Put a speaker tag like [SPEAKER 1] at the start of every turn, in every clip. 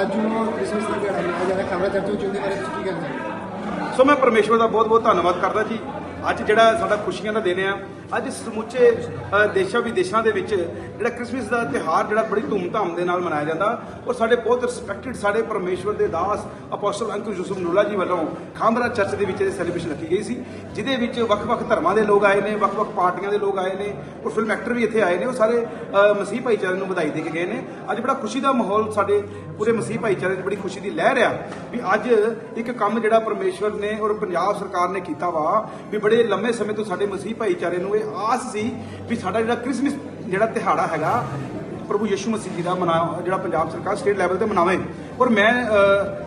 [SPEAKER 1] ਅੱਜ ਨੂੰ ਕ੍ਰਿਸਮਸ ਦਾ ਦਿਹਾੜਾ ਮਨਾਇਆ ਜਾ ਰਿਹਾ ਖਬਰਾਂ ਚਰਚਾ ਚੁੰਦੀ ਬਾਰੇ ਤੁਸੀਂ ਕੀ ਕਹਿਣਾ ਚਾਹੁੰਦੇ
[SPEAKER 2] ਸੋ ਮੈਂ ਪਰਮੇਸ਼ਵਰ ਦਾ ਬਹੁਤ ਬਹੁਤ ਧੰਨਵਾਦ ਕਰਦਾ ਜੀ। ਅੱਜ ਜਿਹੜਾ ਸਾਡਾ ਖੁਸ਼ੀਆਂ ਦਾ ਦਿਨ ਆ ਅੱਜ ਸਮੁੱਚੇ ਦੇਸ਼ਾਂ ਵਿਦੇਸ਼ਾਂ ਦੇ ਵਿੱਚ ਜਿਹੜਾ ਕ੍ਰਿਸਮਸ ਦਾ ਤਿਉਹਾਰ ਜਿਹੜਾ ਬੜੀ ਧੂਮਧਾਮ ਦੇ ਨਾਲ ਮਨਾਇਆ ਜਾਂਦਾ, ਔਰ ਸਾਡੇ ਬਹੁਤ ਰਿਸਪੈਕਟਡ ਸਾਡੇ ਪਰਮੇਸ਼ਵਰ ਦੇ ਦਾਸ ਅਪੋਸਟਲ ਅੰਕਲ ਯੂਸਫ ਨੂਲਾ ਜੀ ਵੱਲੋਂ ਖਾਮਰਾ ਚਰਚ ਦੇ ਵਿੱਚ ਇਹ ਸੈਲੀਬ੍ਰੇਸ਼ਨ ਰੱਖੀ ਗਈ ਸੀ, ਜਿਹਦੇ ਵਿੱਚ ਵੱਖ-ਵੱਖ ਧਰਮਾਂ ਦੇ ਲੋਕ ਆਏ ਨੇ, ਵੱਖ-ਵੱਖ ਪਾਰਟੀਆਂ ਦੇ ਲੋਕ ਆਏ ਨੇ, ਔਰ ਫਿਲਮ ਐਕਟਰ ਵੀ ਇੱਥੇ ਆਏ ਨੇ, ਉਹ ਸਾਰੇ ਮਸੀਹ ਭਾਈਚਾਰੇ ਨੂੰ ਵਧਾਈ ਦੇ ਕੇ ਗਏ ਨੇ। ਅੱਜ ਬੜਾ ਖੁਸ਼ੀ ਦਾ ਮਾਹੌਲ ਸਾਡੇ ਪੂਰੇ ਮਸੀਹ ਭਾਈਚਾਰੇ 'ਚ ਬੜੀ ਖੁਸ਼ੀ ਦੀ ਲਹਿਰ ਆ ਵੀ ਅੱਜ ਇੱਕ ਕੰਮ ਜਿਹੜਾ ਪਰਮੇਸ਼ਵਰ ਨੇ ਔਰ ਪੰਜਾਬ ਸਰਕਾਰ ਨੇ ਕੀਤਾ ਵਾ, ਵੀ ਬੜੇ ਲੰਮੇ ਸਮੇਂ ਤੋਂ ਸਾਡੇ ਮਸੀਹ ਭਾਈਚਾਰੇ ਨੂੰ ਇਹ ਆਸ ਸੀ ਵੀ ਸਾਡਾ ਜਿਹੜਾ ਕ੍ਰਿਸਮਸ ਜਿਹੜਾ ਦਿਹਾੜਾ ਹੈਗਾ, ਪ੍ਰਭੂ ਯਿਸੂ ਮਸੀਹ ਜੀ ਦਾ ਮਨਾ, ਜਿਹੜਾ ਪੰਜਾਬ ਸਰਕਾਰ ਸਟੇਟ ਲੈਵਲ ਤੇ ਮਨਾਵੇ। ਔਰ ਮੈਂ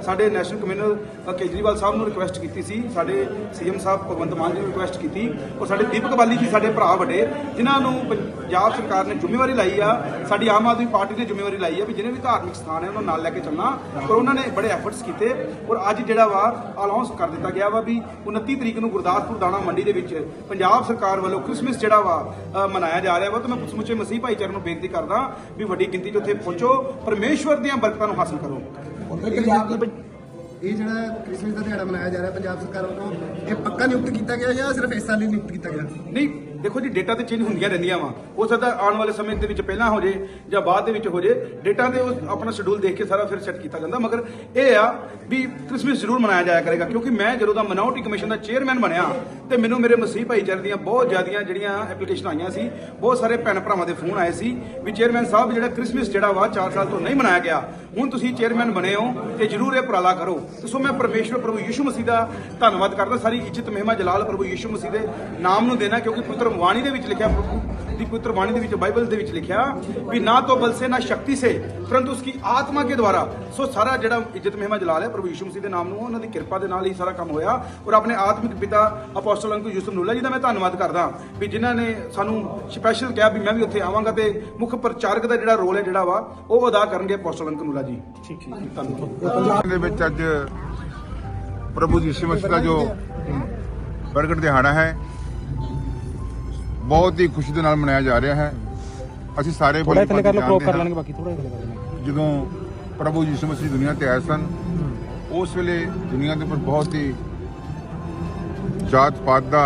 [SPEAKER 2] ਸਾਡੇ ਨੈਸ਼ਨਲ ਕਮਿਸ਼ਨਰ ਕੇਜਰੀਵਾਲ ਸਾਹਿਬ ਨੂੰ ਰਿਕੁਐਸਟ ਕੀਤੀ ਸੀ, ਸਾਡੇ ਸੀਐਮ ਸਾਹਿਬ ਭਗਵੰਤ ਮਾਨ ਜੀ ਨੂੰ ਰਿਕੁਐਸਟ ਕੀਤੀ, ਔਰ ਸਾਡੇ ਦੀਪਕ ਬਾਲੀ ਜੀ, ਸਾਡੇ ਭਰਾ ਵੱਡੇ, ਜਿਨ੍ਹਾਂ ਨੂੰ ਪੰਜਾਬ ਸਰਕਾਰ ਨੇ ਜ਼ਿੰਮੇਵਾਰੀ ਲਾਈ ਆ, ਸਾਡੀ ਆਮ ਆਦਮੀ ਪਾਰਟੀ ਨੇ ਜ਼ਿੰਮੇਵਾਰੀ ਲਾਈ ਆ ਵੀ ਜਿਹਨੇ ਵੀ ਧਾਰਮਿਕ ਸਥਾਨ ਹੈ, ਉਹਨਾਂ ਨੂੰ ਨਾਲ ਲੈ ਕੇ ਚੱਲਣਾ, ਔਰ ਉਹਨਾਂ ਨੇ ਬੜੇ ਐਫਰਟਸ ਕੀਤੇ, ਔਰ ਅੱਜ ਜਿਹੜਾ ਵਾ ਅਨਾਉਂਸ ਕਰ ਦਿੱਤਾ ਗਿਆ ਵਾ ਵੀ 29 ਤਰੀਕ ਨੂੰ ਗੁਰਦਾਸਪੁਰ ਦਾਣਾ ਮੰਡੀ ਦੇ ਵਿੱਚ ਪੰਜਾਬ ਸਰਕਾਰ ਵੱਲੋਂ ਕ੍ਰਿਸਮਸ ਜਿਹੜਾ ਵਾ ਮਨਾਇਆ ਜਾ ਰਿਹਾ ਵਾ, ਤਾਂ ਮੈਂ ਸਮੁੱਚੇ ਮਸੀਹ ਭਾਈਚਾਰੇ ਨੂੰ ਬੇਨਤੀ ਕਰਦਾ ਵੀ ਵੱਡੀ ਗਿਣਤੀ 'ਚ ਉੱਥੇ ਪਹੁੰਚੋ, ਪਰਮੇਸ਼ਵਰ ਦੀਆਂ ਬਰਕਤਾਂ ਨੂੰ ਹਾਸਲ ਕਰੋ।
[SPEAKER 1] ਇਹ ਜਿਹੜਾ ਕ੍ਰਿਸਮਸ ਦਾ ਦਿਹਾੜਾ ਮਨਾਇਆ ਜਾ ਰਿਹਾ ਪੰਜਾਬ ਸਰਕਾਰ ਵੱਲੋਂ ਇਹ ਪੱਕਾ ਨਿਯੁਕਤ ਕੀਤਾ ਗਿਆ ਜਾਂ ਸਿਰਫ ਇਸ ਸਾਲ ਹੀ ਨਿਯੁਕਤ ਕੀਤਾ ਗਿਆ?
[SPEAKER 2] ਨਹੀਂ ਦੇਖੋ ਜੀ ਡੇਟਾ ਤੇ ਚੇਂਜ ਹੁੰਦੀਆਂ ਰਹਿੰਦੀਆਂ ਵਾ। ਹੋ ਸਕਦਾ ਆਉਣ ਵਾਲੇ ਸਮੇਂ ਦੇ ਵਿੱਚ ਪਹਿਲਾਂ ਹੋ ਜੇ ਜਾਂ ਬਾਅਦ ਦੇ ਵਿੱਚ ਹੋ ਜੇ ਡੇਟਾ ਦੇ ਉਹ ਆਪਣਾ ਸ਼ਡਿਊਲ ਦੇਖ ਕੇ ਸਾਰਾ ਫਿਰ ਸੈੱਟ ਕੀਤਾ ਜਾਂਦਾ। ਮਗਰ ਇਹ ਆ ਵੀ ਕ੍ਰਿਸਮਸ ਜ਼ਰੂਰ ਮਨਾਇਆ ਜਾਇਆ ਕਰੇਗਾ, ਕਿਉਂਕਿ ਮੈਂ ਜਦੋਂ ਦਾ ਮਨਾਉਟੀ ਕਮਿਸ਼ਨ ਦਾ ਚੇਅਰਮੈਨ ਬਣਿਆ ਤੇ ਮੈਨੂੰ ਮੇਰੇ ਮਸੀਹ ਭਾਈਚਾਰੇ ਦੀਆਂ ਬਹੁਤ ਜ਼ਿਆਦੀਆਂ ਜਿਹੜੀਆਂ ਐਪਲੀਕੇਸ਼ਨ ਆਈਆਂ ਸੀ, ਬਹੁਤ ਸਾਰੇ ਭੈਣ ਭਰਾਵਾਂ ਦੇ ਫੋਨ ਆਏ ਸੀ ਵੀ ਚੇਅਰਮੈਨ ਸਾਹਿਬ ਜਿਹੜਾ ਕ੍ਰਿਸਮਸ ਜਿਹੜਾ ਵਾ 4 ਸਾਲ ਤੋਂ ਨਹੀਂ ਮਨਾਇਆ ਗਿਆ, ਹੁਣ ਤੁਸੀਂ ਚੇਅਰਮੈਨ ਬਣੇ ਹੋ ਤੇ ਜ਼ਰੂਰ ਇਹ ਉਪਰਾਲਾ ਕਰੋ। ਤੇ ਸੋ ਮੈਂ ਪਰਮੇਸ਼ਵਰ ਪ੍ਰਭੂ ਯਿਸੂ ਮਸੀਹ ਦਾ ਧੰਨਵਾਦ ਕਰਦਾ, ਸਾਰੀ ਇੱਜ਼ਤ ਮਹਿਮਾ ਜਲਾਲ ਪ੍ਰਭੂ ਯਿਸੂ ਮਸੀਹ ਦੇ ਨਾਮ ਨੂੰ ਦੇਣਾ, ਕਿਉਂਕਿ ਪੁੱਤਰ ਬਾਣੀ ਦੇ ਵਿੱਚ ਲਿਖਿਆ ਪ੍ਰਭੂ ਦੀ ਪਵਿੱਤਰ ਬਾਣੀ ਦੇ ਵਿੱਚ ਬਾਈਬਲ ਦੇ ਵਿੱਚ ਲਿਖਿਆ ਵੀ ਨਾ ਤੋਂ ਬਲ ਸੇ ਨਾ ਸ਼ਕਤੀ ਸੇ ਪਰੰਤु ਉਸकी ਆਤਮਾ ਕੇ ਦੁਆਰਾ ਸੋ ਸਾਰਾ ਜਿਹੜਾ ਇੱਜ਼ਤ ਮਹਿਮਾ ਜਲਾਲ ਹੈ ਪ੍ਰਭੂ ਯਿਸੂ ਮਸੀਹ ਦੇ ਨਾਮ ਨੂੰ ਉਹਨਾਂ ਦੀ ਕਿਰਪਾ ਦੇ ਨਾਲ ਹੀ ਸਾਰਾ ਕੰਮ ਹੋਇਆ ਔਰ ਆਪਣੇ ਆਤਮਿਕ ਪਿਤਾ ਅਪੋਸਟਲ ਅੰਕਲ ਯੂਸਫ ਨੂਲਾ ਜੀ ਦਾ ਮੈਂ ਧੰਨਵਾਦ ਕਰਦਾ ਵੀ ਜਿਨ੍ਹਾਂ ਨੇ ਸਾਨੂੰ ਸਪੈਸ਼ਲ ਕਿਹਾ ਵੀ ਮੈਂ ਵੀ ਉੱਥੇ ਆਵਾਂਗਾ ਤੇ ਮੁੱਖ ਪ੍ਰਚਾਰਕ ਦਾ ਜਿਹੜਾ ਰੋਲ ਹੈ ਜਿਹੜਾ ਵਾ ਉਹ ਅਦਾ ਕਰਨਗੇ ਅਪੋਸਟਲ ਅੰਕਲ ਨੂਲਾ ਜੀ ਠੀਕ ਠੀਕ ਧੰਨਵਾਦ
[SPEAKER 3] ਦੇ ਵਿੱਚ ਅੱਜ ਪ੍ਰਭੂ ਯਿਸੂ ਮਸੀਹ ਦਾ ਜੋ ਪ੍ਰਗਟ ਦਿਹਾੜਾ ਹੈ ਬਹੁਤ ਹੀ ਖੁਸ਼ੀ ਦੇ ਨਾਲ ਮਨਾਇਆ ਜਾ ਰਿਹਾ ਹੈ ਅਸੀਂ ਸਾਰੇ
[SPEAKER 4] ਥੋੜਾ ਥੱਲੇ ਕਰ ਲਓ ਕ੍ਰੋਪ ਕਰ
[SPEAKER 3] ਹਾਂ।
[SPEAKER 4] ਲੈਣਗੇ ਬਾਕੀ ਥੋੜਾ ਥੱਲੇ ਕਰ
[SPEAKER 3] ਜਦੋਂ ਪ੍ਰਭੂ ਯਿਸੂ ਮਸੀਹ ਦੁਨੀਆ ਤੇ ਆਏ ਸਨ ਉਸ ਵੇਲੇ ਦੁਨੀਆ ਦੇ ਉੱਪਰ ਬਹੁਤ ਹੀ ਜਾਤ ਪਾਤ ਦਾ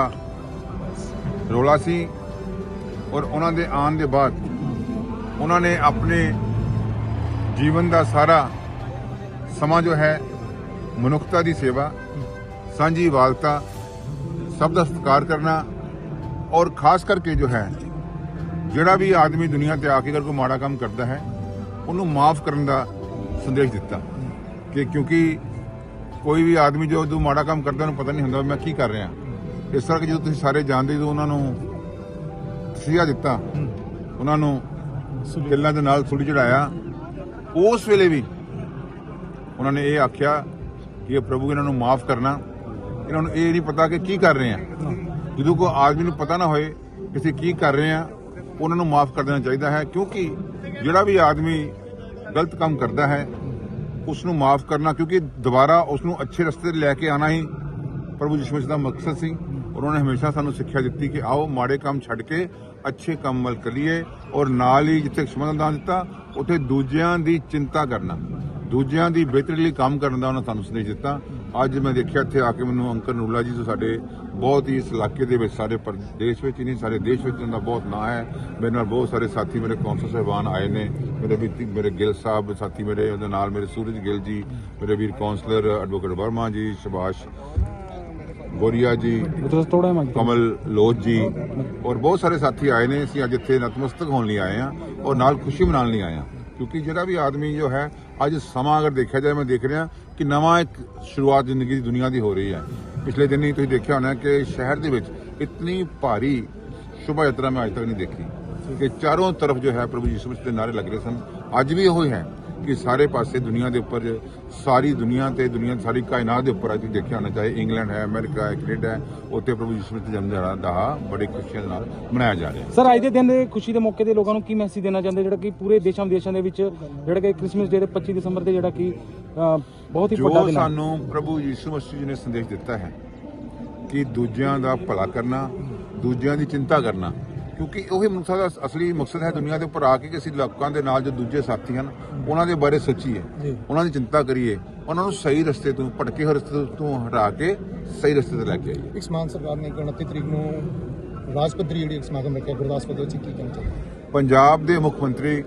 [SPEAKER 3] ਰੋਲਾ ਸੀ ਔਰ ਉਹਨਾਂ ਦੇ ਆਉਣ ਦੇ ਬਾਅਦ ਉਹਨਾਂ ਨੇ ਆਪਣੇ ਜੀਵਨ ਦਾ ਸਾਰਾ ਸਮਾਂ ਜੋ ਹੈ ਮਨੁੱਖਤਾ ਦੀ ਸੇਵਾ ਸਾਂਝੀ ਵਾਲਤਾ ਸਭ ਦਾ ਸਤਿਕਾਰ ਕਰਨਾ ਔਰ ਖਾਸ ਕਰਕੇ ਜੋ ਹੈ, ਜਿਹੜਾ ਵੀ ਆਦਮੀ ਦੁਨੀਆ ਤੇ ਆ ਕੇ ਅਗਰ ਕੋਈ ਮਾੜਾ ਕੰਮ ਕਰਦਾ ਹੈ, ਉਹਨੂੰ ਮਾਫ ਕਰਨ ਦਾ ਸੰਦੇਸ਼ ਦਿੱਤਾ। ਕਿ ਕਿਉਂਕਿ ਕੋਈ ਵੀ ਆਦਮੀ ਜੋ ਜੋ ਮਾੜਾ ਕੰਮ ਕਰਦਾ, ਉਹਨੂੰ ਪਤਾ ਨਹੀਂ ਹੁੰਦਾ ਮੈਂ ਕੀ ਕਰ ਰਿਹਾ। ਇਸ ਤਰ੍ਹਾਂ ਕਿ ਜਦੋਂ ਤੁਸੀਂ ਸਾਰੇ ਜਾਣਦੇ ਜਦੋਂ ਉਹਨਾਂ ਨੂੰ ਤਸੀਹਾ ਦਿੱਤਾ, ਉਹਨਾਂ ਨੂੰ ਕਿੱਲਾਂ ਦੇ ਨਾਲ ਸੁਲੀ ਚੜਾਇਆ ਉਸ ਵੇਲੇ ਵੀ ਉਹਨਾਂ ਨੇ ਇਹ ਆਖਿਆ ਕਿ ਇਹ ਪ੍ਰਭੂ, ਇਹਨਾਂ ਨੂੰ ਮਾਫ ਕਰਨਾ। ਇਹਨਾਂ ਨੂੰ ਇਹ ਨਹੀਂ ਪਤਾ ਕਿ ਕੀ ਕਰ ਰਹੇ ਆ। ਜਦੋਂ ਕੋਈ ਆਦਮੀ ਨੂੰ ਪਤਾ ਨਾ ਹੋਏ ਕਿ ਅਸੀਂ ਕੀ ਕਰ ਰਹੇ ਆ ਉਹਨਾਂ ਨੂੰ ਮਾਫ ਕਰ ਦੇਣਾ ਚਾਹੀਦਾ ਹੈ, ਕਿਉਂਕਿ ਜਿਹੜਾ ਵੀ ਆਦਮੀ ਗਲਤ ਕੰਮ ਕਰਦਾ ਹੈ ਉਸ ਨੂੰ ਮਾਫ ਕਰਨਾ, ਕਿਉਂਕਿ ਦੁਬਾਰਾ ਉਸ ਨੂੰ ਅੱਛੇ ਰਸਤੇ ਤੇ ਲੈ ਕੇ ਆਣਾ ਹੀ ਪ੍ਰਭੂ ਯਿਸੂ ਮਸੀਹ ਦਾ ਮਕਸਦ ਸੀ ਔਰ ਉਹਨਾਂ ਨੇ ਹਮੇਸ਼ਾ ਸਾਨੂੰ ਸਿੱਖਿਆ ਦਿੱਤੀ ਕਿ ਆਓ ਮਾੜੇ ਕੰਮ ਛੱਡ ਕੇ ਅੱਛੇ ਕੰਮ ਵੱਲ ਕਰੀਏ ਔਰ ਨਾਲ ਹੀ ਜਿੱਥੇ ਖਿਮਾ ਦਿੱਤਾ, ਉੱਥੇ ਦੂਜਿਆਂ ਦੀ ਚਿੰਤਾ ਕਰਨਾ। ਦੂਜਿਆਂ ਦੀ ਬਿਹਤਰੀ ਲਈ ਕੰਮ ਕਰਨ ਦਾ ਉਹਨਾਂ ਸਾਨੂੰ ਸੰਦੇਸ਼ ਦਿੱਤਾ। ਅੱਜ ਮੈਂ ਦੇਖਿਆ ਇੱਥੇ ਆ ਕੇ ਮੈਨੂੰ ਅੰਕਰ ਨੂਲਾ ਜੀ ਜੋ ਸਾਡੇ ਬਹੁਤ ਹੀ ਇਸ ਇਲਾਕੇ ਦੇ ਵਿੱਚ ਸਾਰੇ ਪ੍ਰਦੇਸ਼ ਵਿੱਚ ਹੀ ਨਹੀਂ ਸਾਰੇ ਦੇਸ਼ ਵਿੱਚ ਉਹਨਾਂ ਦਾ ਬਹੁਤ ਨਾਂ ਹੈ। ਮੇਰੇ ਨਾਲ ਬਹੁਤ ਸਾਰੇ ਸਾਥੀ ਮੇਰੇ ਕੌਂਸਲ ਸਾਹਿਬਾਨ ਆਏ ਨੇ। ਮੇਰੇ ਵੀ ਮੇਰੇ ਗਿੱਲ ਸਾਹਿਬ ਸਾਥੀ ਮੇਰੇ ਉਹਦੇ ਨਾਲ ਮੇਰੇ ਸੂਰਜ ਗਿੱਲ ਜੀ ਮੇਰੇ ਵੀਰ ਕੌਂਸਲਰ ਐਡਵੋਕੇਟ ਵਰਮਾ ਜੀ ਸ਼ਬਾਸ਼ ਗੋਰੀਆ ਜੀ ਕਮਲ ਲੋਚ ਜੀ ਔਰ ਬਹੁਤ ਸਾਰੇ ਸਾਥੀ ਆਏ ਨੇ। ਅਸੀਂ ਅੱਜ ਇੱਥੇ ਨਤਮਸਤਕ ਹੋਣ ਲਈ ਆਏ ਹਾਂ ਔਰ ਨਾਲ ਖੁਸ਼ੀ ਮਨਾਉਣ ਲਈ ਆਏ ਹਾਂ। ਕਿਉਂਕਿ ਜਿਹੜਾ ਵੀ ਆਦਮੀ ਜੋ ਹੈ ਅੱਜ ਸਮਾਂ ਅਗਰ ਦੇਖਿਆ ਜਾਏ ਮੈਂ ਦੇਖ ਰਿਹਾ ਕਿ ਨਵਾਂ ਇੱਕ ਸ਼ੁਰੂਆਤ ਜ਼ਿੰਦਗੀ ਦੀ ਦੁਨੀਆ ਦੀ ਹੋ ਰਹੀ ਹੈ। ਪਿਛਲੇ ਦਿਨ ਹੀ ਤੁਸੀਂ ਦੇਖਿਆ ਹੋਣਾ ਕਿ ਸ਼ਹਿਰ ਦੇ ਵਿੱਚ ਇਤਨੀ ਭਾਰੀ ਸ਼ੁਭਾ ਯਾਤਰਾ ਮੈਂ ਅੱਜ ਤੱਕ ਨਹੀਂ ਦੇਖੀ। ਕਿ ਚਾਰੋਂ ਤਰਫ ਜੋ ਹੈ ਪ੍ਰਭੂ ਯਿਸੂ ਮਸੀਹ ਦੇ ਨਾਰੇ ਲੱਗ ਰਹੇ ਸਨ। ਅੱਜ ਵੀ ਇਹੋ ਹੀ ਹੈ। ਕਿ ਸਾਰੇ ਪਾਸੇ ਦੁਨੀਆ ਦੇ ਉੱਪਰ ਸਾਰੀ ਦੁਨੀਆ ਤੇ ਦੁਨੀਆ ਦੀ ਸਾਰੀ ਕਾਇਨਾਤ ਦੇ ਉੱਪਰ ਅੱਜ ਦੇਖਿਆ ਹੋਣਾ ਚਾਹੇ ਇੰਗਲੈਂਡ ਹੈ ਅਮਰੀਕਾ ਹੈ ਕੈਨੇਡਾ ਹੈ ਉੱਥੇ ਪ੍ਰਭੂ ਯਿਸੂ ਮਸੀਹ ਜਨਮ ਦਿਹਾੜਾ ਦਾ ਬੜੀ ਖੁਸ਼ੀਆਂ ਨਾਲ ਮਨਾਇਆ ਜਾ ਰਿਹਾ
[SPEAKER 4] ਸਰ ਅੱਜ ਦੇ ਦਿਨ ਦੇ ਖੁਸ਼ੀ ਦੇ ਮੌਕੇ ਤੇ ਲੋਕਾਂ ਨੂੰ ਕੀ ਮੈਸੇਜ ਦੇਣਾ ਚਾਹੁੰਦੇ? ਜਿਹੜਾ ਕਿ ਪੂਰੇ ਦੇਸ਼ਾਂ ਵਿਦੇਸ਼ਾਂ ਦੇ ਵਿੱਚ ਜਿਹੜਾ ਕਿ ਕ੍ਰਿਸਮਸ ਡੇ ਦੇ 25 ਦਸੰਬਰ ਤੇ ਜਿਹੜਾ ਕਿ ਬਹੁਤ ਹੀ ਵੱਡਾ ਦਿਨ ਹੈ।
[SPEAKER 3] ਸਾਨੂੰ ਪ੍ਰਭੂ ਯਿਸੂ ਮਸੀਹ ਜੀ ਨੇ ਸੰਦੇਸ਼ ਦਿੱਤਾ ਹੈ ਕਿ ਦੂਜਿਆਂ ਦਾ ਭਲਾ ਕਰਨਾ ਦੂਜਿਆਂ ਦੀ ਚਿੰਤਾ ਕਰਨਾ ਕਿਉਂਕਿ ਉਹੀ ਮਨੁੱਖਤਾ ਦਾ ਅਸਲੀ ਮਕਸਦ ਹੈ ਦੁਨੀਆ ਦੇ ਉੱਪਰ ਆ ਕੇ ਕਿ ਅਸੀਂ ਲੋਕਾਂ ਦੇ ਨਾਲ ਜੋ ਦੂਜੇ ਸਾਥੀ ਹਨ ਉਹਨਾਂ ਦੇ ਬਾਰੇ ਸੋਚੀਏ ਉਹਨਾਂ ਦੀ ਚਿੰਤਾ ਕਰੀਏ ਉਹਨਾਂ ਨੂੰ ਸਹੀ ਰਸਤੇ ਤੋਂ ਭਟਕੇ ਹੋਏ ਰਸਤੇ ਤੋਂ ਹਟਾ ਕੇ ਸਹੀ ਰਸਤੇ ਤੇ ਲੈ ਕੇ ਆਈਏ।
[SPEAKER 5] ਇੱਕ ਸਮਾਨ ਸਰਕਾਰ ਨੇ 29 ਤਰੀਕ ਨੂੰ ਰਾਜ ਪੱਧਰੀ ਜਿਹੜੀ ਸਮਾਗਮ ਰੱਖਿਆ ਗੁਰਦਾਸਪੁਰ ਦੇ ਵਿੱਚ ਕੀ ਕਹਿਣਾ ਚਾਹੁੰਦੇ
[SPEAKER 3] ਪੰਜਾਬ ਦੇ ਮੁੱਖ ਮੰਤਰੀ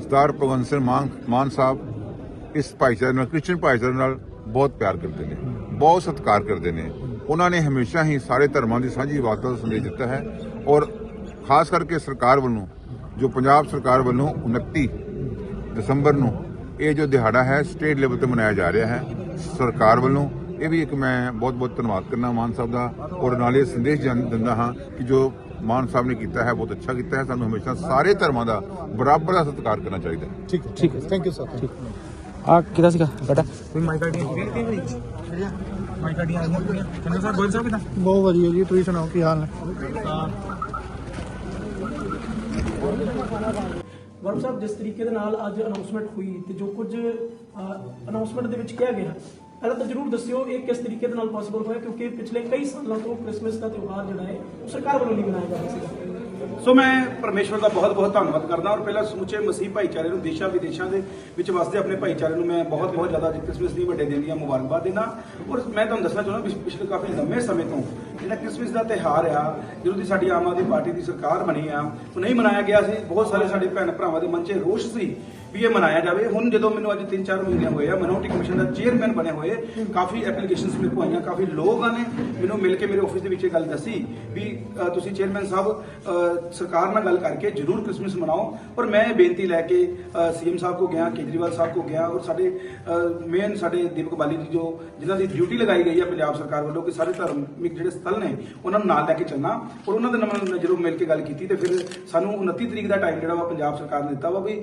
[SPEAKER 3] ਸਰਦਾਰ ਭਗਵੰਤ ਸਿੰਘ ਮਾਨ ਮਾਨ ਸਾਹਿਬ ਇਸ ਭਾਈਚਾਰੇ ਨਾਲ ਕ੍ਰਿਸਚੀਅਨ ਭਾਈਚਾਰੇ ਨਾਲ ਬਹੁਤ ਪਿਆਰ ਕਰਦੇ ਨੇ ਬਹੁਤ ਸਤਿਕਾਰ ਕਰਦੇ ਨੇ। ਉਹਨਾਂ ਨੇ ਹਮੇਸ਼ਾ ਹੀ ਸਾਰੇ ਧਰਮਾਂ ਦੀ ਸਾਂਝੀ ਵਾਰਤਾ ਦਾ ਸੰਦੇਸ਼ ਦਿੱਤਾ ਹੈ ਔਰ ਖਾਸ ਕਰਕੇ ਸਰਕਾਰ ਵੱਲੋਂ ਜੋ ਪੰਜਾਬ ਸਰਕਾਰ ਵੱਲੋਂ 29 ਦਸੰਬਰ ਨੂੰ ਇਹ ਜੋ ਦਿਹਾੜਾ ਹੈ ਸਟੇਟ ਲੈਵਲ ਤੇ ਮਨਾਇਆ ਜਾ ਰਿਹਾ ਹੈ। ਸਰਕਾਰ ਵੱਲੋਂ ਇਹ ਵੀ ਇੱਕ ਮੈਂ ਬਹੁਤ ਬਹੁਤ ਧੰਨਵਾਦ ਕਰਨਾ ਮਾਨ ਸਾਹਿਬ ਦਾ ਔਰ ਨਾਲੇ ਇਹ ਸੰਦੇਸ਼ ਜਨ- ਦਿੰਦਾ ਹਾਂ ਕਿ ਜੋ ਮਾਨ ਸਾਹਿਬ ਨੇ ਕੀਤਾ ਹੈ ਬਹੁਤ ਅੱਛਾ ਕੀਤਾ ਹੈ। ਸਾਨੂੰ ਹਮੇਸ਼ਾ ਸਾਰੇ ਧਰਮਾਂ ਦਾ ਬਰਾਬਰ ਦਾ ਸਤਿਕਾਰ ਕਰਨਾ ਚਾਹੀਦਾ ਹੈ।
[SPEAKER 5] ਠੀਕ ਹੈ। ਠੀਕ ਹੈ ਥੈਂਕ ਯੂ ਸਰ
[SPEAKER 4] ਆ ਕਿਹਦਾ ਸੀਗਾ? ਬੇਟਾ? ਕੋਈ ਮਾਈਕ ਆਈਡੀ ਮਾਈਕ ਆਈਡੀ ਆ ਚੰਗਾ ਸਰ ਗੋਇਲ ਸਾਹਿਬ ਕਿਦਾਂ?
[SPEAKER 5] ਬਹੁਤ ਵਧੀਆ ਜੀ। ਤੁਸੀਂ ਸੁਣਾਓ ਕੀ ਹਾਲ ਨੇ?
[SPEAKER 6] ਵਰਮ ਸਾਹਿਬ, ਜਿਸ ਤਰੀਕੇ ਦੇ ਨਾਲ ਅੱਜ ਅਨਾਉਂਸਮੈਂਟ ਹੋਈ ਤੇ ਜੋ ਕੁਝ ਅਨਾਉਂਸਮੈਂਟ ਦੇ ਵਿੱਚ ਕਿਹਾ ਗਿਆ, ਪਹਿਲਾਂ ਤਾਂ ਜਰੂਰ ਦੱਸਿਓ ਇਹ ਕਿਸ ਤਰੀਕੇ ਦੇ ਨਾਲ ਪੋਸੀਬਲ ਹੋਇਆ ਕਿਉਂਕਿ ਪਿਛਲੇ ਕਈ ਸਾਲਾਂ ਤੋਂ ਕ੍ਰਿਸਮਸ ਦਾ ਤਿਉਹਾਰ ਜਿਹੜਾ ਹੈ ਸਰਕਾਰ ਵੱਲੋਂ ਨਹੀਂ ਮਨਾਇਆ ਜਾ ਰਿਹਾ ਸੀਗਾ
[SPEAKER 2] ਸੋ ਮੈਂ ਪਰਮੇਸ਼ਵਰ ਦਾ ਬਹੁਤ ਬਹੁਤ ਧੰਨਵਾਦ ਕਰਦਾ ਔਰ ਪਹਿਲਾਂ ਸਮੁੱਚੇ ਮਸੀਹ ਭਾਈਚਾਰੇ ਨੂੰ, ਦੇਸ਼ਾਂ ਵਿਦੇਸ਼ਾਂ ਦੇ ਵਿੱਚ ਵਸਦੇ ਆਪਣੇ ਭਾਈਚਾਰੇ ਨੂੰ ਮੈਂ ਬਹੁਤ ਬਹੁਤ ਜ਼ਿਆਦਾ ਅੱਜ ਕ੍ਰਿਸਮਸ ਦੀ ਵੱਡੇ ਦਿਨ ਦੀਆਂ ਮੁਬਾਰਕਬਾਦ ਦਿੰਦਾ। ਔਰ ਮੈਂ ਤੁਹਾਨੂੰ ਦੱਸਣਾ ਚਾਹੁੰਦਾ ਵੀ ਪਿਛਲੇ ਕਾਫੀ ਲੰਮੇ ਸਮੇਂ ਤੋਂ ਜਿਹੜਾ ਕ੍ਰਿਸਮਸ ਦਾ ਤਿਉਹਾਰ ਆ, ਜਦੋਂ ਦੀ ਸਾਡੀ ਆਮ ਆਦਮੀ ਪਾਰਟੀ ਦੀ ਸਰਕਾਰ ਬਣੀ ਆ, ਉਹ ਨਹੀਂ ਮਨਾਇਆ ਗਿਆ ਸੀ। ਬਹੁਤ ਸਾਰੇ ਸਾਡੇ ਭੈਣ ਭਰਾਵਾਂ ਦੇ ਮਨ 'ਚ ਰੋਸ਼ ਸੀ ਵੀ ਇਹ ਮਨਾਇਆ ਜਾਵੇ। ਹੁਣ ਜਦੋਂ ਮੈਨੂੰ ਅੱਜ 3-4 ਮਹੀਨੇ ਹੋਏ ਆ ਮਨੋਟੀ ਕਮਿਸ਼ਨ ਦਾ ਚੇਅਰਮੈਨ ਬਣੇ ਹੋਏ, ਕਾਫੀ ਐਪਲੀਕੇਸ਼ਨਸ ਮੇਰੇ ਕੋਲ ਆਈਆਂ, ਕਾਫੀ ਲੋਕਾਂ ਨੇ ਮੈਨੂੰ ਮਿਲ ਕੇ ਮੇਰੇ ਆਫਿਸ ਦੇ ਵਿੱਚ ਇਹ ਗੱਲ ਦੱਸੀ ਵੀ ਤੁਸੀਂ ਚੇਅਰਮੈਨ ਸਾਹਿਬ ਸਰਕਾਰ ਨਾਲ ਗੱਲ ਕਰਕੇ ਜਰੂਰ ਕ੍ਰਿਸਮਸ ਮਨਾਓ। ਔਰ ਮੈਂ ਇਹ ਬੇਨਤੀ ਲੈ ਕੇ ਸੀਐਮ ਸਾਹਿਬ ਕੋ ਗਿਆ, ਕੇਜਰੀਵਾਲ ਸਾਹਿਬ ਕੋ ਗਿਆ, ਔਰ ਸਾਡੇ ਮੇਨ ਸਾਡੇ ਦੀਪਕ ਬਾਲੀ ਜੀ ਜੋ, ਜਿਨ੍ਹਾਂ ਦੀ ਡਿਊਟੀ ਲਗਾਈ ਗਈ ਹੈ ਪੰਜਾਬ ਸਰਕਾਰ ਵੱਲੋਂ ਕਿ ਸਾਰੇ ਧਾਰਮਿਕ ਜਿਹੜੇ ਸਥਲ ਨੇ, ਉਹਨਾਂ ਨੂੰ ਨਾਲ ਲੈ ਕੇ ਚੱਲਣਾ। ਔਰ ਉਹਨਾਂ ਦੇ ਨਾਲ ਜਦੋਂ ਮਿਲ ਕੇ ਗੱਲ ਕੀਤੀ ਤੇ ਫਿਰ ਸਾਨੂੰ 29 ਤਰੀਕ ਦਾ ਟਾਈਮ ਜਿਹੜਾ ਵਾ ਪੰਜਾਬ ਸਰਕਾਰ ਨੇ ਦਿੱਤਾ ਵਾ ਵੀ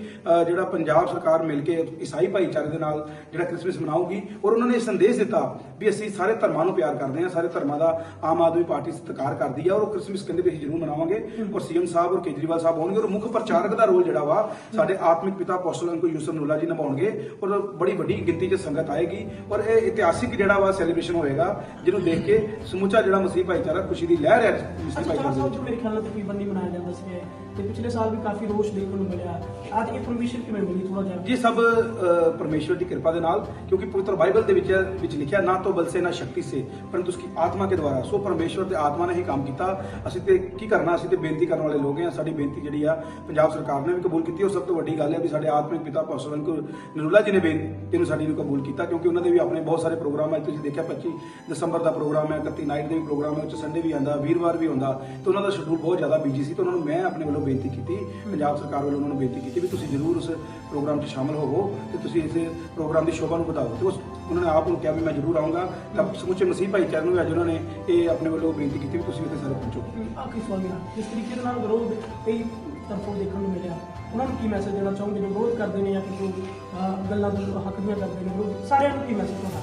[SPEAKER 2] ਜਿਹੜਾ ਪੰਜਾਬ ਸਰਕਾਰ ਮਿਲ ਕੇ ਈਸਾਈ ਭਾਈਚਾਰੇ ਦੇ ਨਾਲ ਜਿਹੜਾ ਕ੍ਰਿਸਮਸ ਮਨਾਊਗੀ ਔਰ ਉਹਨਾਂ ਨੇ ਇਹ ਸੰਦੇਸ਼ ਦਿੱਤਾ ਵੀ ਅਸੀਂ ਸਾਰੇ ਧਰਮਾਂ ਨੂੰ ਪਿਆਰ ਕਰਦੇ ਹਾਂ ਸਾਰੇ ਧਰਮਾਂ ਦਾ ਆਮ ਆਦਮੀ ਪਾਰਟੀ ਸਤਿਕਾਰ ਕਰਦੀ ਹੈ ਔਰ ਉਹ ਕ੍ਰਿਸਮਸ ਕਹਿੰਦੇ ਵੀ ਅਸੀਂ ਜ਼ਰੂਰ ਮਨਾਵਾਂਗੇ ਔਰ ਸੀਐਮ ਸਾਹਿਬ ਔਰ ਕੇਜਰੀਵਾਲ ਸਾਹਿਬ ਆਉਣਗੇ ਔਰ ਮੁੱਖ ਪ੍ਰਚਾਰਕ ਦਾ ਰੋਲ ਜਿਹੜਾ ਵਾ ਸਾਡੇ ਆਤਮਿਕ ਪਿਤਾ ਅਪੋਸਟਲ ਅੰਕਲ ਯੂਸਫ ਨੂਲਾ ਜੀ ਨਿਭਾਉਣਗੇ ਔਰ ਬੜੀ ਵੱਡੀ ਗਿਣਤੀ 'ਚ ਸੰਗਤ ਆਏਗੀ ਔਰ ਇਹ ਇਤਿਹਾਸਿਕ ਜਿਹੜਾ ਵਾ ਸੈਲੀਬ੍ਰੇਸ਼ਨ ਹੋਏਗਾ ਜਿਹਨੂੰ ਦੇਖ ਕੇ ਸਮੁੱਚਾ ਜਿਹੜਾ ਮਸੀਹ ਭਾਈਚਾਰਾ ਖੁਸ਼ੀ ਦੀ ਲਹਿਰ ਹੈ ਮਸੀਹ ਭਾਈਚਾਰੇ ਦੇ ਵਿੱਚ।
[SPEAKER 6] ਮੇਰੇ ਖਿਆਲ ਨਾਲ ਤਕਰੀਬਨ ਨਹੀਂ ਮਨਾਇਆ ਜਾਂਦਾ ਸੀ ਤੇ ਪਿਛਲੇ ਸਾਲ ਵੀ ਕਾਫੀ ਰੋਸ਼ ਦੇਖਣ ਨੂੰ ਮਿਲਿਆ। ਅੱਜ ਇਹ ਪਰਮਿਸ਼ਨ ਕਿਵੇਂ ਮਿਲੀ ਥੋੜਾ ਜਿਹਾ।
[SPEAKER 2] ਜੀ ਸਭ ਅ, ਪਰਮੇਸ਼ਵਰ ਦੀ ਕਿਰਪਾ ਦੇ ਨਾਲ ਕਿਉਂਕਿ ਪਵਿੱਤਰ ਬਾਈਬਲ ਦੇ ਵਿੱਚ ਵਿੱਚ ਲਿਖਿਆ ਨਾ ਤੋਂ ਬਲ ਸੇ ਨਾ ਸ਼ਕਤੀ ਸੇ ਪਰੰਤੂ ਉਸकी ਆਤਮਾ ਕੇ ਦੁਆਰਾ। ਸੋ ਪਰਮੇਸ਼ਵਰ ਦੇ ਆਤਮਾ ਨੇ ਹੀ ਕੰਮ ਕੀਤਾ। ਅਸੀਂ ਤੇ ਕੀ ਕਰਨਾ? ਅਸੀਂ ਤੇ ਬੇਨਤੀ ਕਰਨ ਵਾਲੇ ਲੋਕ ਹਾਂ। ਸਾਡੀ ਬੇਨਤੀ ਜਿਹੜੀ ਆ ਪੰਜਾਬ ਸਰਕਾਰ ਨੇ ਵੀ ਕਬੂਲ ਕੀਤੀ। ਉਹ ਸਭ ਤੋਂ ਵੱਡੀ ਗੱਲ ਹੈ ਵੀ ਸਾਡੇ ਆਤਮਿਕ ਪਿਤਾ ਪਾਸਟਰ ਅੰਕਲ ਨਰੂਲਾ ਜੀ ਨੇ ਬੇਨਤੀ ਨੂੰ ਸਾਡੀ ਨੂੰ ਕਬੂਲ ਕੀਤਾ ਕਿਉਂਕਿ ਉਹਨਾਂ ਦੇ ਵੀ ਆਪਣੇ ਬਹੁਤ ਸਾਰੇ ਪ੍ਰੋਗਰਾਮ ਹੈ ਤੁਸੀਂ ਦੇਖਿਆ 25 ਦਸੰਬਰ ਦਾ ਪ੍ਰੋਗਰਾਮ ਹੈ 31 ਨਾਈਟ ਦੇ ਵੀ ਪ੍ਰੋਗਰਾਮ ਹੈ ਉਹ ਸੰਡੇ ਵੀ ਆਂਦਾ ਵੀਰਵਾਰ ਵੀ ਹੁੰਦਾ ਤੇ ਉਹਨਾਂ ਦਾ ਸ਼ਡਿਊਲ ਬਹੁਤ ਜ਼ਿਆਦਾ ਬਿਜ਼ੀ ਸੀ। ਤੇ ਉਹਨਾਂ ਨੂੰ ਮੈਂ ਆਪਣੇ ਵੱਲੋਂ ਬੇਨਤੀ ਕੀਤੀ ਪੰਜਾਬ ਸਰਕਾਰ ਵੱਲੋਂ ਉਹਨਾਂ ਨੂੰ ਬੇਨਤੀ ਕੀਤੀ ਵੀ ਤੁਸੀਂ ਜ਼ਰੂਰ ਉਸ ਪ੍ਰੋਗਰਾਮ 'ਚ ਸ਼ਾਮਲ ਹੋਵੋ ਤੇ ਤੁਸੀਂ ਇਸ ਪ੍ਰੋਗਰਾਮ ਦੀ ਸ਼ੋਭਾ ਨੂੰ ਵਧਾਓ। ਤੇ ਉਸ ਉਹਨਾਂ ਨੇ ਆਪ ਨੂੰ ਕਿਹਾ ਵੀ ਮੈਂ ਜ਼ਰੂਰ ਆਉਂਗਾ। ਤਾਂ ਸਮੁੱਚੇ ਮਸੀਹ ਭਾਈਚਾਰੇ ਨੂੰ ਅੱਜ ਉਹਨਾਂ ਨੇ ਇਹ ਆਪਣੇ ਵੱਲੋਂ ਬੇਨਤੀ ਕੀਤੀ ਵੀ ਤੁਸੀਂ ਇੱਥੇ ਸਾਰੇ ਪਹੁੰਚੋ।
[SPEAKER 6] ਆਖਰੀ ਸਵਾਲ ਮੇਰਾ। ਜਿਸ ਤਰੀਕੇ ਦੇ ਨਾਲ ਵਿਰੋਧ ਕਈ ਤਰਫੋਂ ਦੇਖਣ ਨੂੰ ਮਿਲਿਆ। ਉਹਨਾਂ ਨੂੰ ਕੀ ਮੈਸੇਜ ਦੇਣਾ ਚਾਹੋਗੇ? ਜੋ ਵਿਰੋਧ ਕਰਦੇ ਨੇ ਜਾਂ ਕਿ ਜੋ ਅਹ, ਗੱਲਾਂ ਤੋਂ ਹੱਕ ਦੀਆਂ ਕਰਦੇ ਨੇ ਵਿਰੋਧ ਸਾਰਿਆਂ ਨੂੰ ਕੀ ਮੈਸੇਜ ਦੇਣਾ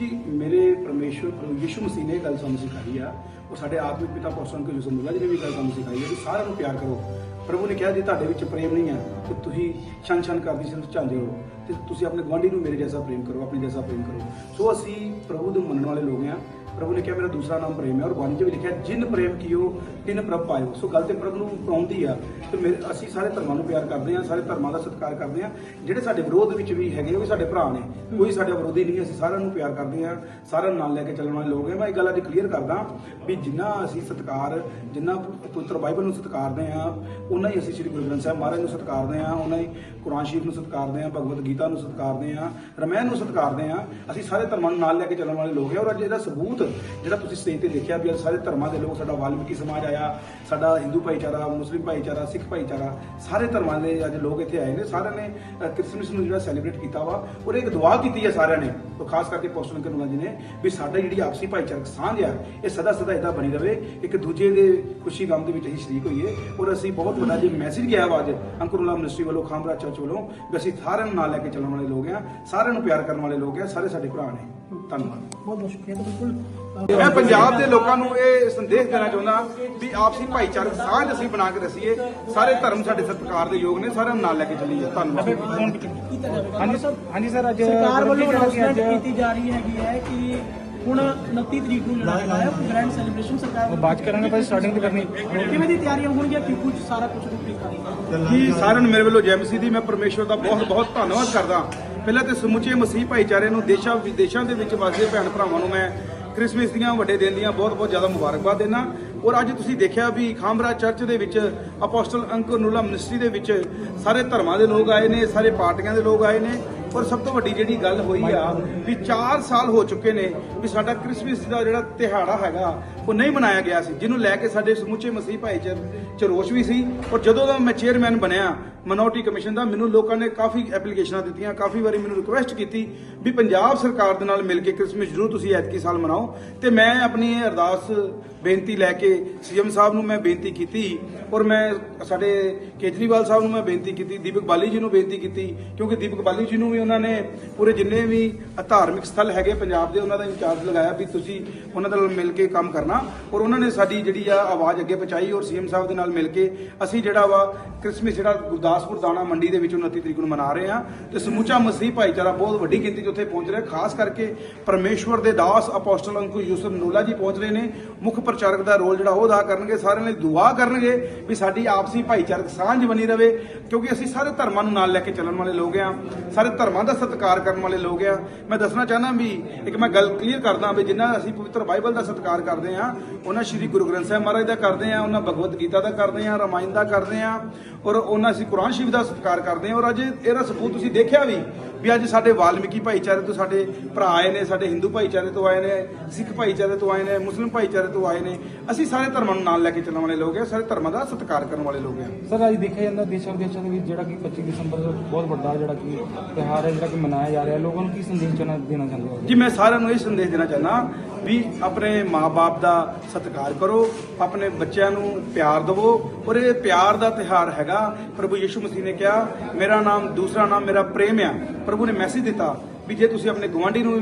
[SPEAKER 2] ਜੀ ਮੇਰੇ ਪਰਮੇਸ਼ਵਰ ਪ੍ਰਭੂ ਯਿਸੂ ਮਸੀਹ ਨੇ ਗੱਲ ਸਾਨੂੰ ਸਿਖਾਈ ਆ। ਉਹ ਸਾਡੇ ਆਤਮਿਕ ਪਿਤਾ ਪਰਸਨ ਕੇ ਯਿਸੂ ਮੁੱਲਾ ਜੀ ਨੇ ਵੀ ਗੱਲ ਸਾਨੂੰ ਸਿਖਾਈ ਹੈ ਕਿ ਸਾਰਿਆਂ ਨੂੰ ਪਿਆਰ ਕਰੋ। ਪ੍ਰਭੂ ਨੇ ਕਿਹਾ, ਜੇ ਤੁਹਾਡੇ ਵਿੱਚ ਪ੍ਰੇਮ ਨਹੀਂ ਹੈ, ਤੇ ਤੁਸੀਂ ਛਨ ਛਨ ਕਰਦੀ ਸਿਰਫ ਝਾਂਜੇ ਹੋ। ਤੇ ਤੁਸੀਂ ਆਪਣੇ ਗਵਾਂਢੀ ਨੂੰ ਮੇਰੇ ਜੈਸਾ ਪ੍ਰੇਮ ਕਰੋ, ਆਪਣੇ ਜੈਸਾ ਪ੍ਰੇਮ ਕਰੋ। ਸੋ ਅਸੀਂ ਪ੍ਰਭੂ ਦੇ ਮੰਨਣ ਵਾਲੇ ਲੋਕ ਆ ਪ੍ਰਭੂ ਨੇ ਕਿਹਾ, ਮੇਰਾ ਦੂਸਰਾ ਨਾਮ ਪ੍ਰੇਮ ਹੈ ਔਰ ਬਾਣੀ 'ਚ ਵੀ ਲਿਖਿਆ, ਜਿਨ ਪ੍ਰੇਮ ਕੀਓ, ਤਿਨ ਪ੍ਰਭ ਪਾਇਓ। ਸੋ ਗੱਲ ਤੇ ਪ੍ਰਭੂ ਨੂੰ ਪਾਉਂਦੀ ਆ। ਤੇ ਮੇਰੇ- ਅਸੀਂ ਸਾਰੇ ਧਰਮਾਂ ਨੂੰ ਪਿਆਰ ਕਰਦੇ ਆ ਸਾਰੇ ਧਰਮਾਂ ਦਾ ਸਤਿਕਾਰ ਕਰਦੇ ਆ ਜਿਹੜੇ ਸਾਡੇ ਵਿਰੋਧ ਵਿੱਚ ਵੀ ਹੈਗੇ, ਉਹ ਵੀ ਸਾਡੇ ਭਰਾ ਨੇ। ਕੋਈ ਸਾਡਾ ਵਿਰੋਧੀ ਨਹੀਂ, ਅਸੀਂ ਸਾਰਿਆਂ ਨੂੰ ਪਿਆਰ ਕਰਦੇ ਆ ਸਾਰਿਆਂ ਨੂੰ ਨਾਲ ਲੈ ਕੇ ਚੱਲਣ ਵਾਲੇ ਲੋਕ ਆ ਮੈਂ ਇਹ ਗੱਲ ਅੱਜ ਕਲੀਅਰ ਕਰਦਾ ਵੀ ਜਿੰਨਾ ਅਸੀਂ ਸਤਿਕਾਰ, ਜਿੰਨਾ ਪੁੱਤਰ ਬਾਈਬਲ ਨੂੰ ਸਤਿਕਾਰਦੇ ਆ ਉਹਨਾਂ ਹੀ ਅਸੀਂ ਸ੍ਰੀ ਗੁਰੂ ਗ੍ਰੰਥ ਸਾਹਿਬ ਮਹਾਰਾਜ ਨੂੰ ਸਤਿਕਾਰਦੇ ਆ ਉਹਨਾਂ ਹੀ ਕੁਰਾਨ ਸ਼ਰੀਫ ਨੂੰ ਸਤਿਕਾਰਦੇ ਆ ਭਗਵਤ ਗੀਤਾ ਨੂੰ ਸਤਿਕਾਰਦੇ ਆ ਰਮਾਇਣ ਨੂੰ ਸਤਿਕਾਰਦੇ ਆ ਅਸੀਂ ਸਾਰੇ ਧਰਮਾਂ ਨੂੰ ਨਾਲ ਲੈ ਕੇ ਚੱਲਣ ਵਾਲੇ ਲੋਕ ਆ ਔਰ ਅੱਜ ਇਹਦਾ ਸਬੂਤ ਜਿਹੜਾ ਤੁਸੀਂ ਸਟੇਜ ਤੇ ਦੇਖਿਆ ਵੀ ਅੱਜ ਸਾਰੇ ਧਰਮਾਂ ਦੇ ਲੋਕ ਸਾਡਾ ਵਾਲਮੀਕੀ ਸਮਾਜ ਆਇਆ ਸਾਡਾ ਹਿੰਦੂ ਭਾਈਚਾਰਾ ਮੁਸਲਿਮ ਭਾਈਚਾਰਾ ਸਿੱਖ ਭਾਈਚਾਰਾ ਸਾਰੇ ਧਰਮਾਂ ਦੇ ਅੱਜ ਲੋਕ ਇੱਥੇ ਆਏ ਨੇ ਸਾਰਿਆਂ ਨੇ ਅ, ਕ੍ਰਿਸਮਸ ਨੂੰ ਜਿਹੜਾ ਸੈਲੀਬ੍ਰੇਟ ਕੀਤਾ ਵਾ ਔਰ ਇੱਕ ਦੁਆ ਕੀਤੀ ਹੈ ਸਾਰਿਆਂ ਨੇ ਤੋਂ ਖਾਸ ਕਰਕੇ ਪੋਸਟਲ ਕਰਨੂਲਾ ਜੀ ਨੇ ਵੀ ਸਾਡਾ ਜਿਹੜੀ ਆਪਸੀ ਭਾਈਚਾਰਕ ਸਾਂਝ ਆ ਇਹ ਸਦਾ ਸਦਾ ਇਦਾਂ ਬਣੀ ਰਵੇ ਇੱਕ ਦੂਜੇ ਦੇ ਖੁਸ਼ੀ ਗਮ ਦੇ ਵਿੱਚ ਅਸੀਂ ਸ਼ਰੀਕ ਹੋਈਏ ਔਰ ਅਸੀਂ ਬਹੁਤ ਵੱਡਾ ਜੇ ਮੈਸੇਜ ਗਿਆ ਵਾ ਅੱਜ ਅੰਕੁਰਲਾ ਮਿਨਿਸਟਰੀ ਵੱਲੋਂ ਖਾਮਰਾ ਚਰਚ ਵੱਲੋਂ ਵੀ ਅਸੀਂ ਸਾਰਿਆਂ ਨੂੰ ਨਾਲ ਲੈ ਕੇ ਚੱਲਣ ਵਾਲੇ ਲੋਕ ਆ ਸਾਰਿਆਂ ਨੂੰ ਪਿਆਰ ਕਰਨ ਵਾਲੇ ਲੋਕ ਆ ਸਾਰੇ ਸਾਡੇ ਭਰਾ ਨੇ। ਧੰਨਵਾਦ।
[SPEAKER 6] ਬਹੁਤ ਬਹੁਤ ਸ਼ੁਕਰੀਆ ਤਾਂ ਬਿਲਕੁਲ
[SPEAKER 2] ਮੈਂ ਪੰਜਾਬ ਦੇ ਲੋਕਾਂ ਨੂੰ ਇਹ ਸੰਦੇਸ਼ ਦੇਣਾ ਚਾਹੁੰਦਾ ਵੀ ਆਪਸੀ ਭਾਈਚਾਰਕ ਸਾਂਝ ਅਸੀਂ ਬਣਾ ਕੇ ਰਸੀਏ ਸਾਰੇ ਧਰਮ ਸਾਡੇ ਸਤਿਕਾਰ ਦੇ ਯੋਗ ਨੇ ਸਾਰਿਆਂ ਨੂੰ ਨਾਲ ਲੈ ਕੇ ਚੱਲੀਏ। ਧੰਨਵਾਦ।
[SPEAKER 6] ਕੀਤਾ ਜਾਵੇ
[SPEAKER 4] ਹਾਂਜੀ
[SPEAKER 6] ਸਰ
[SPEAKER 4] ਹਾਂਜੀ ਸਰ ਅੱਜ
[SPEAKER 6] ਸਰਕਾਰ ਵੱਲੋਂ
[SPEAKER 4] ਜਿਹੜਾ ਕਿ
[SPEAKER 6] ਅਨਾਉਂਸਮੈਂਟ
[SPEAKER 4] ਅੱਜ-
[SPEAKER 6] ਕੀਤੀ ਜਾ ਰਹੀ ਹੈਗੀ ਹੈ ਕਿ ਹੁਣ 29 ਤਰੀਕ ਨੂੰ ਜਿਹੜਾ ਹੈਗਾ ਹੈ ਗ੍ਰੈਂਡ ਸੈਲੀਬ੍ਰੇਸ਼ਨ ਸਰਕਾਰ
[SPEAKER 4] ਉਹ ਬਾਅਦ 'ਚ ਕਰਾਂਗੇ ਪਰ ਸਟਾਰਟਿੰਗ ਤੇ ਕਰਨੀ।
[SPEAKER 6] ਕਿਵੇਂ ਦੀ ਤਿਆਰੀਆਂ ਹੋਣਗੀਆਂ ਕਿ ਕੁਝ ਸਾਰਾ ਕੁਝ ਰੂਪਰੇਖਾ
[SPEAKER 2] ਜੀ ਸਾਰਿਆਂ ਨੂੰ ਮੇਰੇ ਵੱਲੋਂ ਜੈ ਮਸੀਹ ਦੀ ਮੈਂ ਪਰਮੇਸ਼ਵਰ ਦਾ ਬਹੁਤ ਬਹੁਤ ਧੰਨਵਾਦ ਕਰਦਾ। ਪਹਿਲਾਂ ਤੇ ਸਮੁੱਚੇ ਮਸੀਹ ਭਾਈਚਾਰੇ ਨੂੰ ਦੇਸ਼ਾਂ ਵਿਦੇਸ਼ਾਂ ਦੇ ਵਿੱਚ ਵਸਦੇ ਭੈਣ ਭਰਾਵਾਂ ਨੂੰ ਮੈਂ ਕ੍ਰਿਸਮਸ ਦੀਆਂ ਵੱਡੇ ਦਿਨ ਦੀਆਂ ਬਹੁਤ ਬਹੁਤ ਜ਼ਿਆਦਾ ਮੁਬਾਰਕਬਾਦ ਦੇਣਾ ਔਰ ਅੱਜ ਤੁਸੀਂ ਦੇਖਿਆ ਵੀ ਖਾਮਰਾ ਚਰਚ ਦੇ ਵਿੱਚ ਅਪੋਸਟਲ ਅੰਕਰ ਨੂਲਾ ਮਿਨਿਸਟਰੀ ਦੇ ਵਿੱਚ ਸਾਰੇ ਧਰਮਾਂ ਦੇ ਲੋਕ ਆਏ ਨੇ, ਸਾਰੇ ਪਾਰਟੀਆਂ ਦੇ ਲੋਕ ਆਏ ਨੇ। ਔਰ ਸਭ ਤੋਂ ਵੱਡੀ ਜਿਹੜੀ ਗੱਲ ਹੋਈ ਆ ਵੀ 4 ਸਾਲ ਹੋ ਚੁੱਕੇ ਨੇ ਵੀ ਸਾਡਾ ਕ੍ਰਿਸਮਸ ਦਾ ਜਿਹੜਾ ਦਿਹਾੜਾ ਹੈਗਾ, ਉਹ ਨਹੀਂ ਮਨਾਇਆ ਗਿਆ ਸੀ, ਜਿਹਨੂੰ ਲੈ ਕੇ ਸਾਡੇ ਸਮੁੱਚੇ ਮਸੀਹ ਭਾਈਚਾਰ ਚ ਰੋਸ਼ ਵੀ ਸੀ। ਔਰ ਜਦੋਂ ਦਾ ਮੈਂ ਚੇਅਰਮੈਨ ਬਣਿਆ ਮਨੋਰਟੀ ਕਮਿਸ਼ਨ ਦਾ ਮੈਨੂੰ ਲੋਕਾਂ ਨੇ ਕਾਫੀ ਐਪਲੀਕੇਸ਼ਨਾਂ ਦਿੱਤੀਆਂ, ਕਾਫੀ ਵਾਰੀ ਮੈਨੂੰ ਰਿਕੁਐਸਟ ਕੀਤੀ ਵੀ ਪੰਜਾਬ ਸਰਕਾਰ ਦੇ ਨਾਲ ਮਿਲ ਕੇ ਕ੍ਰਿਸਮਸ ਜ਼ਰੂਰ ਤੁਸੀਂ ਐਤਕੀ ਸਾਲ ਮਨਾਓ। ਤੇ ਮੈਂ ਆਪਣੀ ਇਹ ਅਰਦਾਸ ਬੇਨਤੀ ਲੈ ਕੇ ਸੀਐਮ ਸਾਹਿਬ ਨੂੰ ਮੈਂ ਬੇਨਤੀ ਕੀਤੀ ਔਰ ਮੈਂ ਸਾਡੇ ਕੇਜਰੀਵਾਲ ਸਾਹਿਬ ਨੂੰ ਮੈਂ ਬੇਨਤੀ ਕੀਤੀ, ਦੀਪਕ ਬਾਲੀ ਜੀ ਨੂੰ ਬੇਨਤੀ ਕੀਤੀ, ਕਿਉਂਕਿ ਦੀਪਕ ਬਾਲੀ ਜੀ ਨੂੰ ਵੀ ਉਹਨਾਂ ਨੇ ਪੂਰੇ ਜਿੰਨੇ ਵੀ ਧਾਰਮਿਕ ਸਥਲ ਹੈਗੇ ਪੰਜਾਬ ਦੇ ਉਹਨਾਂ ਦਾ ਇੰਚਾਰਜ ਲਗਾਇਆ ਵੀ ਤੁਸੀਂ ਉਹਨਾਂ ਦੇ ਨਾਲ ਮਿਲ ਕੇ ਕੰਮ ਕਰਨਾ ਔਰ ਉਹਨਾਂ ਨੇ ਸਾਡੀ ਜਿਹੜੀ ਆ ਆਵਾਜ਼ ਅੱਗੇ ਪਹੁੰਚਾਈ ਔਰ ਸੀਐਮ ਸਾਹਿਬ ਦੇ ਨਾਲ ਮਿਲ ਕੇ ਅਸੀਂ ਜਿਹੜਾ ਵਾ ਕ੍ਰਿਸਮਸ ਜਿਹੜਾ ਗੁਰਦਾਸਪੁਰ ਦਾਣਾ ਮੰਡੀ ਦੇ ਵਿੱਚ 29 ਤਰੀਕ ਨੂੰ ਮਨਾ ਰਹੇ ਹਾਂ ਤੇ ਸਮੁੱਚਾ ਮਸੀਹ ਭਾਈਚਾਰਾ ਬਹੁਤ ਵੱਡੀ ਗਿਣਤੀ 'ਚ ਉੱਥੇ ਪਹੁੰਚ ਰਿਹਾ ਖਾਸ ਕਰਕੇ ਪਰਮੇਸ਼ਵਰ ਦੇ ਦਾਸ ਅਪੋਸਟਲ ਅੰਕੂ ਯੂਸਫ ਨੂਲਾ ਜੀ ਪਹੁੰਚ ਰਹੇ ਨੇ। ਮੁੱਖ ਪ੍ਰਚਾਰਕ ਦਾ ਰੋਲ ਜਿਹੜਾ ਉਹ ਅਦਾ ਕਰਨਗੇ, ਸਾਰਿਆਂ ਲਈ ਦੁਆ ਕਰਨਗੇ ਵੀ ਸਾਡੀ ਆਪਸੀ ਭਾਈਚਾਰਕ ਸਾਂਝ ਬਣੀ ਰਵੇ, ਕਿਉਂਕਿ ਅਸੀਂ ਸਾਰੇ ਧਰਮਾਂ ਨੂੰ ਨਾਲ ਲੈ ਕੇ ਚੱਲਣ ਵਾਲੇ ਲੋਕ ਆ ਸਾਰੇ ਧਰਮਾਂ ਦਾ ਸਤਿਕਾਰ ਕਰਨ ਵਾਲੇ ਲੋਕ ਆ ਮੈਂ ਦੱਸਣਾ ਚਾਹੁੰਦਾ ਵੀ ਇੱਕ ਮੈਂ ਗੱਲ ਕਲੀਅਰ ਕਰਦਾ ਵੀ ਜਿੰਨਾ ਅਸੀਂ ਪਵਿੱਤਰ ਬਾਈਬਲ ਦਾ ਸਤਿਕਾਰ ਕਰਦੇ ਆ ਉਹਨਾਂ ਸ਼੍ਰੀ ਗੁਰੂ ਗ੍ਰੰਥ ਸਾਹਿਬ ਮਹਾਰਾਜ ਦਾ ਕਰਦੇ ਆ ਉਹਨਾਂ ਭਗਵਤ ਗੀਤਾ ਦਾ ਕਰਦੇ ਆ ਰਾਮਾਇਣ ਦਾ ਕਰਦੇ ਆ ਔਰ ਉਹਨਾਂ ਅਸੀਂ ਕੁਰਾਨ ਸ਼ਰੀਫ ਦਾ ਸਤਿਕਾਰ ਕਰਦੇ ਆ ਔਰ ਅੱਜ ਇਹਦਾ ਸਬੂਤ ਤੁਸੀਂ ਦੇਖਿਆ ਵੀ ਵੀ ਅੱਜ ਸਾਡੇ ਵਾਲਮੀਕੀ ਭਾਈਚਾਰੇ ਤੋਂ ਸਾਡੇ ਭਰਾ ਆਏ ਨੇ ਸਾਡੇ ਹਿੰਦੂ ਭਾਈਚਾਰੇ ਤੋਂ ਆਏ ਨੇ ਸਿੱਖ ਭਾਈਚਾਰੇ ਤੋਂ ਆਏ ਨੇ ਮੁਸਲਿਮ ਭਾਈਚਾਰੇ ਤੋਂ ਆਏ ਨੇ। ਅਸੀਂ ਸਾਰੇ ਧਰਮਾਂ ਨੂੰ ਨਾਲ ਲੈ ਕੇ ਚੱਲਣ ਵਾਲੇ ਲੋਕ ਆ ਸਾਰੇ ਧਰਮਾਂ ਦਾ ਸਤਿਕਾਰ ਕਰਨ ਵਾਲੇ ਲੋਕ ਆ
[SPEAKER 4] ਸਰ ਅੱਜ ਦੇਖਿਆ ਜਾਂਦਾ ਦੇਸ਼ਾਂ ਵਿਦੇਸ਼ਾਂ ਦੇ ਵਿੱਚ ਜਿਹੜਾ ਕਿ 25 ਦਸੰਬਰ ਦਾ ਬਹੁਤ ਵੱਡਾ ਜਿਹੜਾ ਕਿ ਤਿਉਹਾਰ ਹੈ ਜਿਹੜਾ ਕਿ ਮਨਾਇਆ ਜਾ ਰਿਹਾ। ਲੋਕਾਂ ਨੂੰ ਕੀ ਸੰਦੇਸ਼ ਦੇਣਾ ਚਾਹੁੰਦੇ ਹੋ?
[SPEAKER 2] ਜੀ ਮੈਂ ਸਾਰਿਆਂ ਨੂੰ ਇਹ ਸੰਦੇਸ਼ ਦੇਣਾ ਚਾਹੁੰਦਾ ਵੀ ਆਪਣੇ ਮਾਪੇ ਦਾ ਸਤਿਕਾਰ ਕਰੋ, ਆਪਣੇ ਬੱਚਿਆਂ ਨੂੰ ਪਿਆਰ ਦਿਵੋ ਔਰ ਇਹ ਪਿਆਰ ਦਾ ਤਿਹਾਰ ਹੈਗਾ। ਪ੍ਰਭੂ ਯਿਸੂ ਮਸੀਹ ਨੇ ਕਿਹਾ, ਮੇਰਾ ਨਾਮ, ਦੂਸਰਾ ਨਾਮ ਮੇਰਾ ਪ੍ਰੇਮ ਆ। ਪ੍ਰਭੂ ਨੇ ਮੈਸੇਜ ਦਿੱਤਾ ਵੀ ਜੇ ਤੁਸੀਂ ਆਪਣੇ ਗਵਾਂਢੀ ਨੂੰ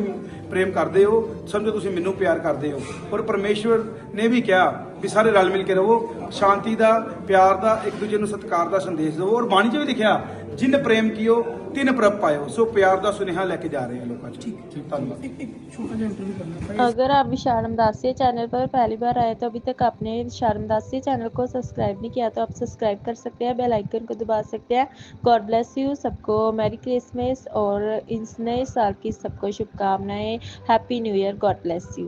[SPEAKER 2] ਪ੍ਰੇਮ ਕਰਦੇ ਹੋ, ਸਮਝੋ ਤੁਸੀਂ ਮੈਨੂੰ ਪਿਆਰ ਕਰਦੇ ਹੋ। ਔਰ ਪਰਮੇਸ਼ਵਰ ਨੇ ਵੀ ਕਿਹਾ ਵੀ ਸਾਰੇ ਰਲ ਮਿਲ ਕੇ ਰਹੋ ਸ਼ਾਂਤੀ ਦਾ ਪਿਆਰ ਦਾ ਇੱਕ ਦੂਜੇ ਨੂੰ ਸਤਿਕਾਰ ਦਾ ਸੰਦੇਸ਼ ਦਿਵੋ ਔਰ ਬਾਣੀ 'ਚ ਵੀ ਲਿਖਿਆ ਜਿਨ ਪ੍ਰੇਮ ਕੀਓ ਤਿਨ ਪ੍ਰਭ ਪਾਇਓ ਸੋ ਪਿਆਰ ਦਾ ਸੁਨੇਹਾ ਲੈ ਕੇ ਜਾ ਰਹੇ ਹਾਂ ਲੋਕਾਂ 'ਚ ਠੀਕ ਧੰਨਵਾਦ
[SPEAKER 6] एक एक छोटा सा इंटरव्यू करना था
[SPEAKER 7] अगर आप विशाल दासिया चैनल पर पहली बार आए तो अभी तक आपने विशाल दासिया चैनल को सब्सक्राइब नहीं किया तो आप सब्सक्राइब कर सकते हैं बेल आइकन को दबा सकते हैं गॉड ब्लेस यू सबको मैरी क्रिसमस और इस नए साल की सबको शुभकामनाएं happy new year God bless you